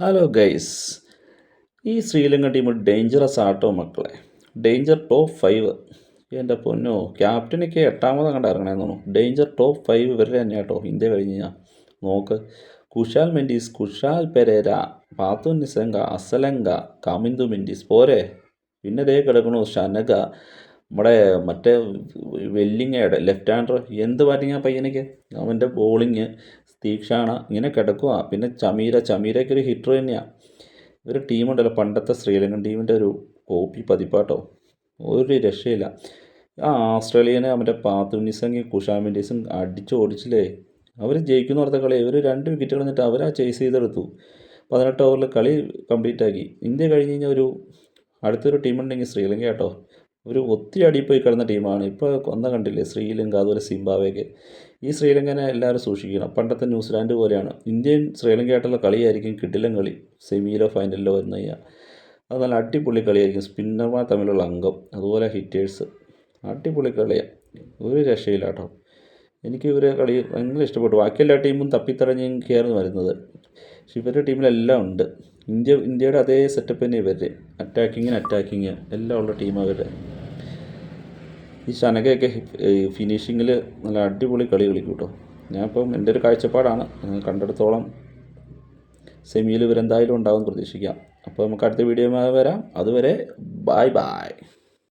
Hello guys ഈ Sri Lanka team dangerous ആട്ടോ മക്കളെ. ഡേഞ്ചർ ടോപ്പ് ഫൈവ് എന്റെ പൊന്നോ ക്യാപ്റ്റനൊക്കെ എട്ടാമത് ഇറങ്ങണേ എന്ന് തോന്നുന്നു. ഡേഞ്ചർ ടോപ്പ് ഫൈവ് ഇവരുടെ തന്നെ കേട്ടോ ഇന്ത്യ കഴിഞ്ഞ് കഴിഞ്ഞാൽ നോക്ക്. കുഷാൽ മെൻഡീസ് കുഷാൽ പെരേര പാത്തു നിസംഗ അസലങ്ക കമിന്ദു മെൻഡീസ്. പോരെ. പിന്നെ ദേ കിടക്കണു ഷനക നമ്മുടെ മറ്റേ വെല്ലിങ്ങയുടെ ലെഫ്റ്റ് ഹാൻഡർ എന്ത് പറ്റിങ്ങ പയ്യനൊക്കെ? അവന്റെ ബോളിങ് തീക്ഷാണ ഇങ്ങനെ കിടക്കുക പിന്നെ ചമീര ചമീരയൊക്കെ ഒരു ഹിറ്റർ തന്നെയാണ് ഒരു ടീമുണ്ടല്ലോ പണ്ടത്തെ ശ്രീലങ്കൻ ടീമിന്റെ ഒരു കോപ്പി പതിപ്പാട്ടോ. ഒരു രക്ഷയില്ല. ആ ഓസ്ട്രേലിയനെ അവന്റെ പാത്തുനിസങ്ങി കുഷാമിൻഡീസും അടിച്ചു ഓടിച്ചില്ലേ? അവർ ജയിക്കുന്ന ഓർത്ത കളി ഒരു രണ്ട് വിക്കറ്റ് കളഞ്ഞിട്ട് അവരാ ചേസ് ചെയ്തെടുത്തു. പതിനെട്ട് ഓവറിൽ കളി കംപ്ലീറ്റ് ആക്കി. ഇന്ത്യ കഴിഞ്ഞ് കഴിഞ്ഞാൽ ഒരു അടുത്തൊരു ടീമുണ്ടെങ്കിൽ ശ്രീലങ്ക കേട്ടോ ഒരു ഒത്തിരി അടി പോയി കിടന്ന ടീമാണ്. ഇപ്പോൾ ഒന്ന കണ്ടില്ലേ ശ്രീലങ്ക അതുപോലെ സിംബാവേക്ക് ഈ ശ്രീലങ്കനെ എല്ലാവരും സൂക്ഷിക്കണം. പണ്ടത്തെ ന്യൂസിലാൻഡ് പോലെയാണ്. ഇന്ത്യൻ ശ്രീലങ്കയായിട്ടുള്ള കളിയായിരിക്കും കിടിലൻ കളി. സെമിയിലോ ഫൈനലിലോ വരുന്ന അത് നല്ല അടിപൊളി കളിയായിരിക്കും. സ്പിന്നർമാർ തമ്മിലുള്ള അംഗം അതുപോലെ ഹിറ്റേഴ്സ്. അടിപൊളി കളിയാണ് ഒരു രക്ഷയില്ല കേട്ടോ എനിക്ക് ഇവരെ കളി ഭയങ്കര ഇഷ്ടപ്പെട്ടു. ബാക്കി എല്ലാ ടീമും തപ്പിത്തടഞ്ഞ് കയറുന്നു വരുന്നത്. പക്ഷെ ഇവരുടെ ടീമിലെല്ലാം ഉണ്ട്. ഇന്ത്യ ഇന്ത്യയുടെ അതേ സെറ്റപ്പ് തന്നെ ഇവരുടെ. അറ്റാക്കിങ്ങിന് അറ്റാക്കിങ് എല്ലാം ഉള്ള ടീം അവരുടെ. ഈ ശനകയൊക്കെ ഫിനിഷിങ്ങിൽ നല്ല അടിപൊളി കളി കളിക്കും കേട്ടോ ഞാൻ ഇപ്പം എന്റെ ഒരു കാഴ്ചപ്പാടാണ്. കണ്ടെടുത്തോളം സെമിയിൽ ഇവരെന്തായാലും ഉണ്ടാവും പ്രതീക്ഷിക്കാം. അപ്പോൾ നമുക്ക് അടുത്ത വീഡിയോ വരാം. അതുവരെ ബായ് ബായ്